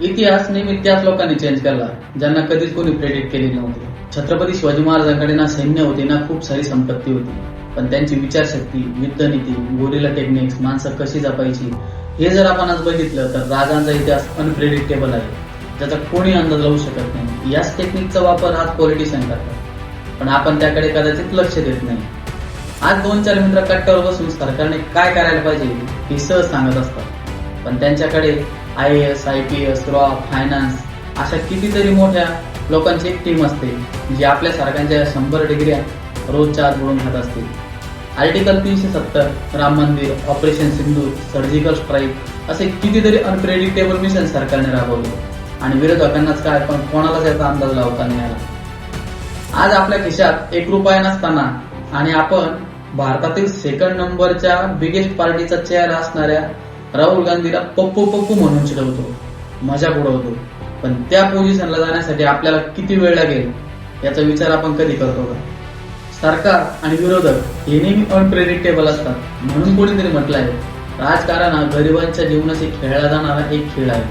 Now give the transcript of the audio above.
इतिहास नेहमी त्याच लोकांनी चेंज केला ज्यांना कधीच कोणी प्रेडिक्ट केले नव्हते. छत्रपती शिवाजी महाराजांकडे ना सैन्य होते ना खूप सारी संपत्ती होती. पण त्यांची विचारशक्ती युद्धनीती गोरिला टेक्निक्स माणसं कशी जपायची हे जर आपण आज बघितलं तर राजांचा इतिहास अनप्रेडिक्टेबल आहे. ज्याचा कोणी अंदाज लावू शकत नाही. याच टेक्निकचा वापर आज पॉलिटिशियन करतात. पण आपण त्याकडे कदाचित लक्ष देत नाही. आज दोन चार मित्र कट्ट्यावर बसून सरकारने काय करायला पाहिजे हे सहज सांगत असतात. पण त्यांच्याकडे I S I P S raw finance अशा कितीतरी मोठ्या लोकांची एक टीम असते जी आपल्या सारख्यांच्या शंभर डिग्र्या रोजच्या आत बोलून खात असते. आर्टिकल तीनशे सत्तर राम मंदिर ऑपरेशन सिंधू सर्जिकल स्ट्राईक असे कितीतरी अनप्रेडिक्टेबल मिशन सरकारने राबवले. आणि विरोधकांनाच काय पण कोणालाच याचा अंदाज लावता नाही आला. आज आपल्या खिशात एक रुपया नसताना आणि आपण भारतातील सेकंड नंबरच्या बिगेस्ट पार्टीचा चेहरा असणाऱ्या राहुल गांधीला पप्पू पप्पू म्हणून चिडवतो. मजा उडवतो पण त्या पोझिशनला जाण्यासाठी आपल्याला किती वेळ लागेल याचा विचार आपण कधी करतो का? सरकार आणि विरोधक हे नेहमी अनप्रेडिक्टेबल असतात. म्हणून कोणीतरी म्हटलंय राजकारण हा गरिबांच्या जीवनाशी खेळला जाणारा एक खेळ आहे.